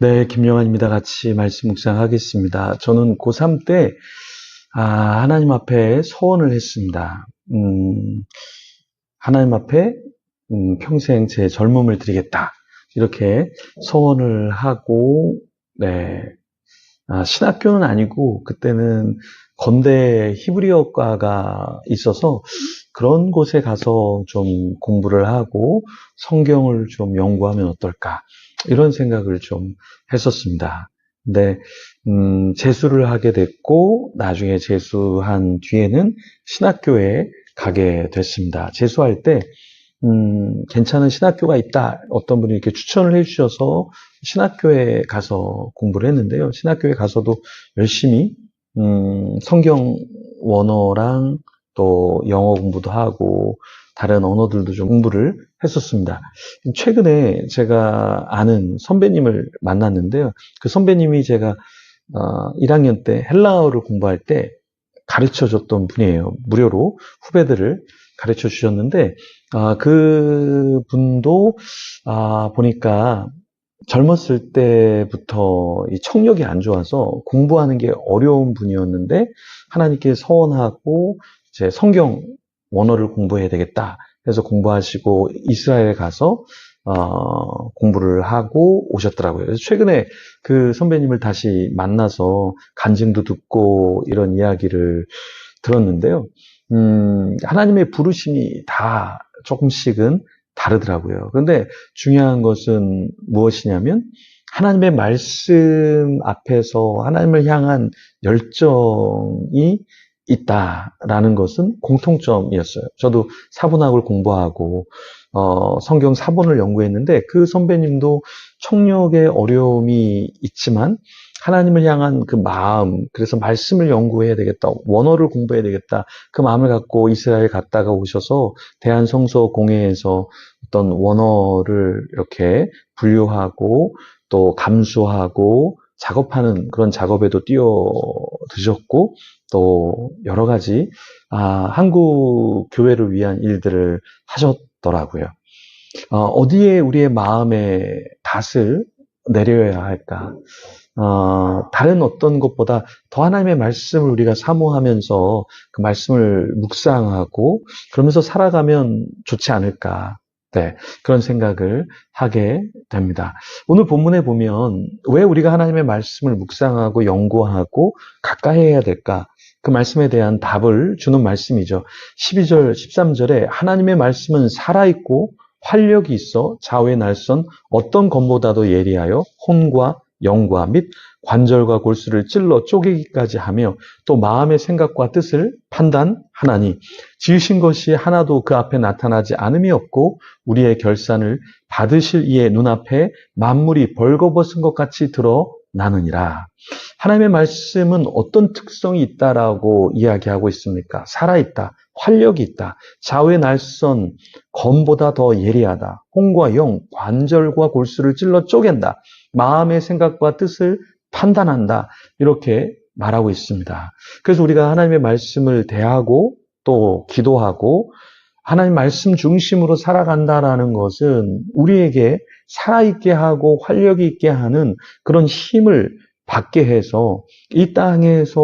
네, 김영환입니다. 같이 말씀 묵상하겠습니다. 저는 고3 때, 아, 하나님 앞에 서원을 했습니다. 음, 하나님 앞에, 음, 평생 제 젊음을 드리겠다. 이렇게 서원을 하고, 네, 아, 신학교는 아니고, 그때는 건대 히브리어과가 있어서 그런 곳에 가서 좀 공부를 하고 성경을 좀 연구하면 어떨까. 이런 생각을 좀 했었습니다. 근데 음, 재수를 하게 됐고 나중에 재수한 뒤에는 신학교에 가게 됐습니다. 재수할 때 음, 괜찮은 신학교가 있다. 어떤 분이 이렇게 추천을 해주셔서 신학교에 가서 공부를 했는데요. 신학교에 가서도 열심히 음, 성경 원어랑 또 영어 공부도 하고 다른 언어들도 좀 공부를 했었습니다. 최근에 제가 아는 선배님을 만났는데요. 그 선배님이 제가 어, 1학년 때 헬라어를 공부할 때 가르쳐 줬던 분이에요. 무료로 후배들을 가르쳐 주셨는데 아, 그 분도 아, 보니까 젊었을 때부터 이 청력이 안 좋아서 공부하는 게 어려운 분이었는데 하나님께 서원하고 이제 성경 원어를 공부해야 되겠다. 해서 공부하시고 이스라엘에 가서 어, 공부를 하고 오셨더라고요. 그래서 최근에 그 선배님을 다시 만나서 간증도 듣고 이런 이야기를 들었는데요. 음, 하나님의 부르심이 다 조금씩은 다르더라고요. 그런데 중요한 것은 무엇이냐면 하나님의 말씀 앞에서 하나님을 향한 열정이 있다라는 것은 공통점이었어요. 저도 사본학을 공부하고 어, 성경 사본을 연구했는데 그 선배님도 청력의 어려움이 있지만 하나님을 향한 그 마음, 그래서 말씀을 연구해야 되겠다, 원어를 공부해야 되겠다, 그 마음을 갖고 이스라엘 갔다가 오셔서 대한성서 공회에서 어떤 원어를 이렇게 분류하고 또 감수하고 작업하는 그런 작업에도 뛰어드셨고 또 여러 가지 아, 한국 교회를 위한 일들을 하셨더라고요. 어, 디에 우리의 마음의 닷을 내려야 할까? 어, 다른 어떤 것보다 더 하나님의 말씀을 우리가 사모하면서 그 말씀을 묵상하고 그러면서 살아가면 좋지 않을까. 네, 그런 생각을 하게 됩니다. 오늘 본문에 보면 왜 우리가 하나님의 말씀을 묵상하고 연구하고 가까이 해야 될까? 그 말씀에 대한 답을 주는 말씀이죠. 12절, 13절에 하나님의 말씀은 살아있고 활력이 있어 좌우의 날선 어떤 검보다도 예리하여 혼과 영과 및 관절과 골수를 찔러 쪼개기까지 하며 또 마음의 생각과 뜻을 판단하나니 지으신 것이 하나도 그 앞에 나타나지 않음이 없고 우리의 결산을 받으실 이의 눈앞에 만물이 벌거벗은 것 같이 드러 나느니라. 하나님의 말씀은 어떤 특성이 있다라고 이야기하고 있습니까? 살아있다. 활력이 있다. 좌우의 날선 검보다 더 예리하다. 홍과 영, 관절과 골수를 찔러 쪼갠다. 마음의 생각과 뜻을 판단한다. 이렇게 말하고 있습니다. 그래서 우리가 하나님의 말씀을 대하고 또 기도하고 하나님 말씀 중심으로 살아간다라는 것은 우리에게 살아있게 하고 활력이 있게 하는 그런 힘을 받게 해서 이 땅에서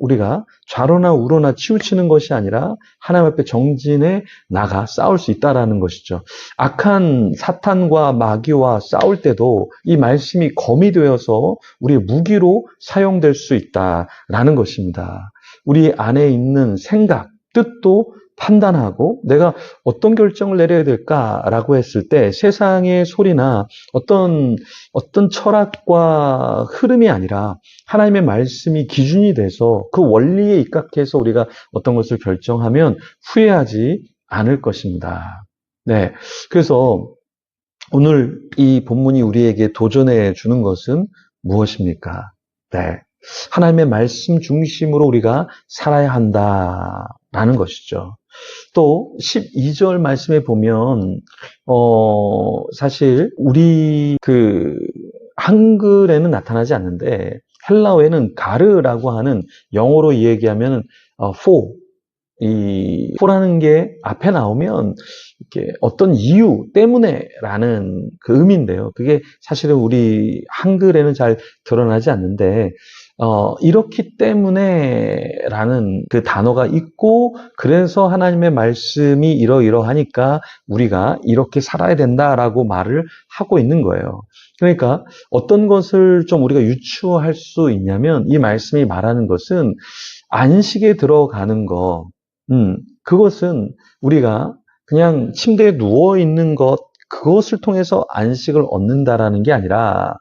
우리가 좌로나 우로나 치우치는 것이 아니라 하나님 앞에 정진해 나가 싸울 수 있다라는 것이죠. 악한 사탄과 마귀와 싸울 때도 이 말씀이 검이 되어서 우리의 무기로 사용될 수 있다라는 것입니다. 우리 안에 있는 생각, 뜻도 판단하고 내가 어떤 결정을 내려야 될까라고 했을 때 세상의 소리나 어떤 어떤 철학과 흐름이 아니라 하나님의 말씀이 기준이 돼서 그 원리에 입각해서 우리가 어떤 것을 결정하면 후회하지 않을 것입니다. 네. 그래서 오늘 이 본문이 우리에게 도전해 주는 것은 무엇입니까? 네. 하나님의 말씀 중심으로 우리가 살아야 한다라는 것이죠. 또 12절 말씀에 보면 어 사실 우리 그 한글에는 나타나지 않는데 헬라어에는 가르라고 하는 영어로 얘기하면 어, for 이 호라는 게 앞에 나오면 이렇게 어떤 이유 때문에라는 그 의미인데요. 그게 사실은 우리 한글에는 잘 드러나지 않는데 어, 이렇기 때문에라는 그 단어가 있고, 그래서 하나님의 말씀이 이러이러하니까 우리가 이렇게 살아야 된다라고 말을 하고 있는 거예요. 그러니까 어떤 것을 좀 우리가 유추할 수 있냐면, 이 말씀이 말하는 것은 안식에 들어가는 거, 음, 그것은 우리가 그냥 침대에 누워 있는 것, 그것을 통해서 안식을 얻는다라는 게 아니라,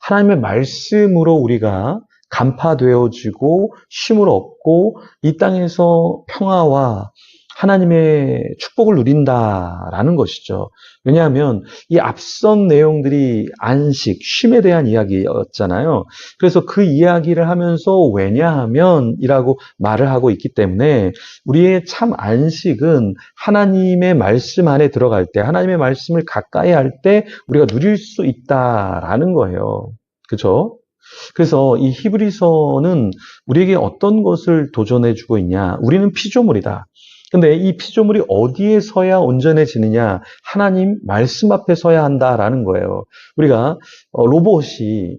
하나님의 말씀으로 우리가 간파되어지고 쉼을 얻고 이 땅에서 평화와 하나님의 축복을 누린다라는 것이죠. 왜냐하면 이 앞선 내용들이 안식, 쉼에 대한 이야기였잖아요. 그래서 그 이야기를 하면서 왜냐하면이라고 말을 하고 있기 때문에 우리의 참 안식은 하나님의 말씀 안에 들어갈 때, 하나님의 말씀을 가까이 할 때 우리가 누릴 수 있다라는 거예요. 그죠? 그래서 이 히브리서는 우리에게 어떤 것을 도전해 주고 있냐? 우리는 피조물이다. 근데 이 피조물이 어디에 서야 온전해지느냐? 하나님 말씀 앞에 서야 한다라는 거예요. 우리가 어, 로봇이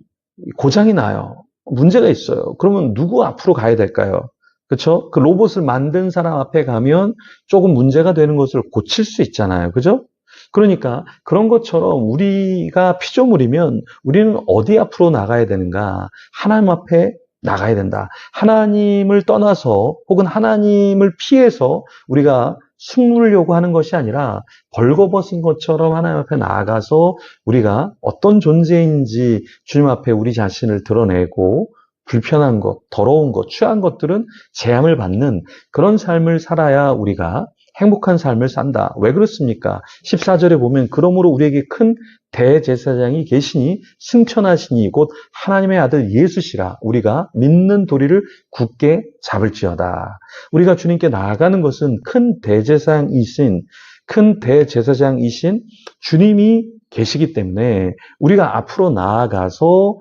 고장이 나요. 문제가 있어요. 그러면 누구 앞으로 가야 될까요? 그렇죠? 그 로봇을 만든 사람 앞에 가면 조금 문제가 되는 것을 고칠 수 있잖아요. 그죠? 그러니까 그런 것처럼 우리가 피조물이면 우리는 어디 앞으로 나가야 되는가? 하나님 앞에 나가야 된다. 하나님을 떠나서 혹은 하나님을 피해서 우리가 숨으려고 하는 것이 아니라 벌거벗은 것처럼 하나님 앞에 나아가서 우리가 어떤 존재인지 주님 앞에 우리 자신을 드러내고 불편한 것, 더러운 것, 취한 것들은 재함을 받는 그런 삶을 살아야 우리가 행복한 삶을 산다. 왜 그렇습니까? 14절에 보면 그러므로 우리에게 큰 대제사장이 계시니 승천하시니 곧 하나님의 아들 예수시라 우리가 믿는 도리를 굳게 잡을지어다. 우리가 주님께 나아가는 것은 큰 대제사장이신 큰 대제사장이신 주님이 계시기 때문에 우리가 앞으로 나아가서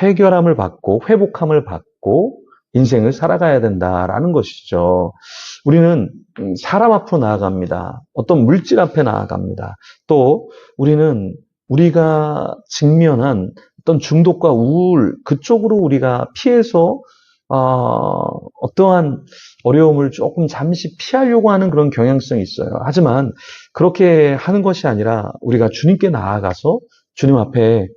해결함을 받고 회복함을 받고 인생을 살아가야 된다라는 것이죠. 우리는 사람 앞으로 나아갑니다. 어떤 물질 앞에 나아갑니다. 또 우리는 우리가 직면한 어떤 중독과 우울 그쪽으로 우리가 피해서 어, 어떠한 어려움을 조금 잠시 피하려고 하는 그런 경향성이 있어요. 하지만 그렇게 하는 것이 아니라 우리가 주님께 나아가서 주님 앞에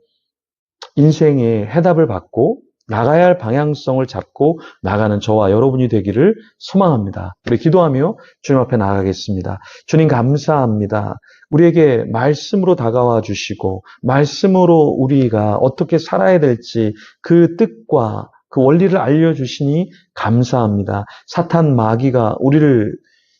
인생의 해답을 받고 나가야 할 방향성을 잡고 나가는 저와 여러분이 되기를 소망합니다. 우리 기도하며 주님 앞에 나가겠습니다. 주님 감사합니다. 우리에게 말씀으로 다가와 주시고 말씀으로 우리가 어떻게 살아야 될지 그 뜻과 그 원리를 알려 주시니 감사합니다. 사탄 마귀가 우리를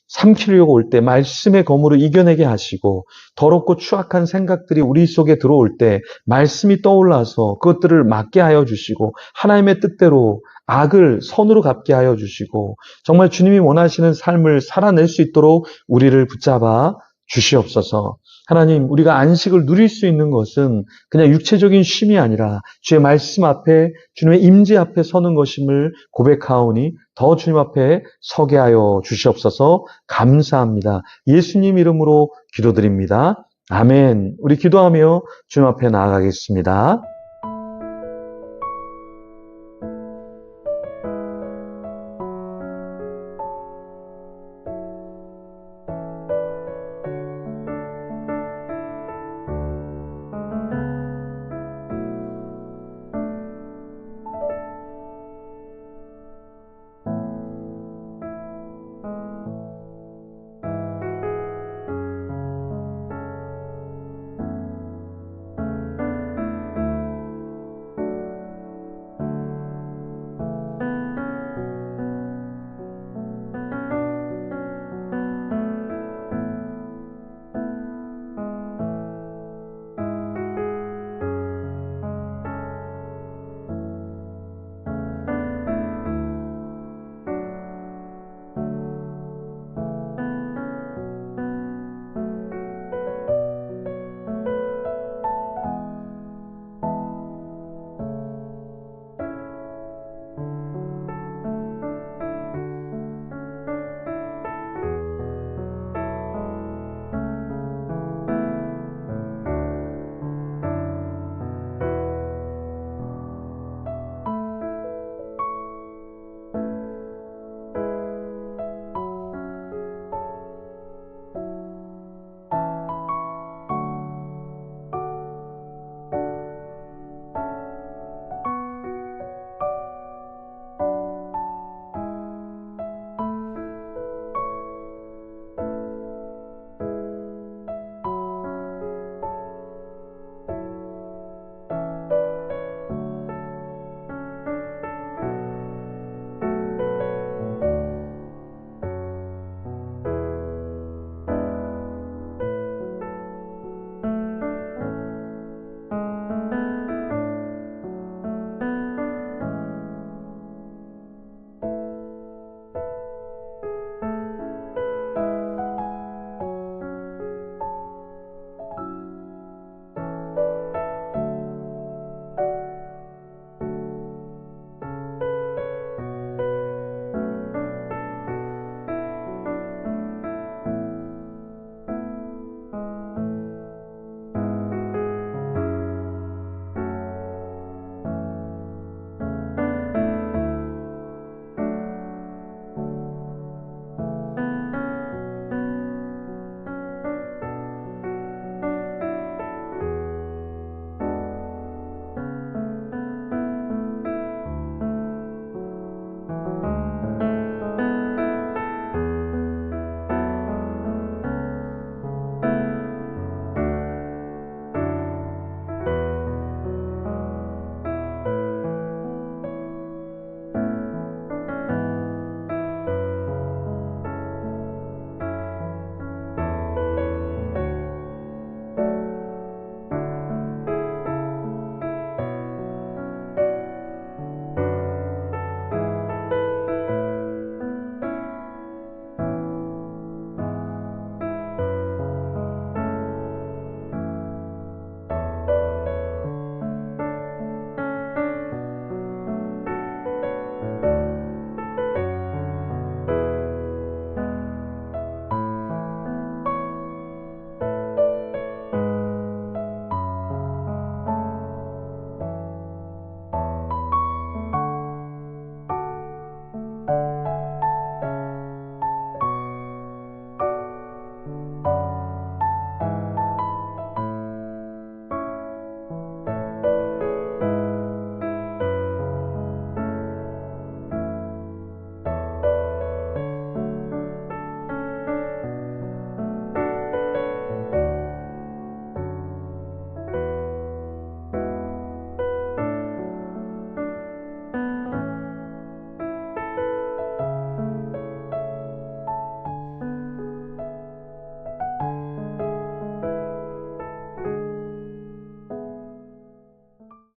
삼키려고 올 때 말씀의 검으로 이겨내게 하시고 더럽고 추악한 생각들이 우리 속에 들어올 때 말씀이 떠올라서 그것들을 막게 하여 주시고 하나님의 뜻대로 악을 선으로 갚게 하여 주시고 정말 주님이 원하시는 삶을 살아낼 수 있도록 우리를 붙잡아 주시옵소서. 하나님, 우리가 안식을 누릴 수 있는 것은 그냥 육체적인 쉼이 아니라 주의 말씀 앞에 주님의 임재 앞에 서는 것임을 고백하오니 더 주님 앞에 서게 하여 주시옵소서 감사합니다. 예수님 이름으로 기도드립니다. 아멘. 우리 기도하며 주님 앞에 나아가겠습니다.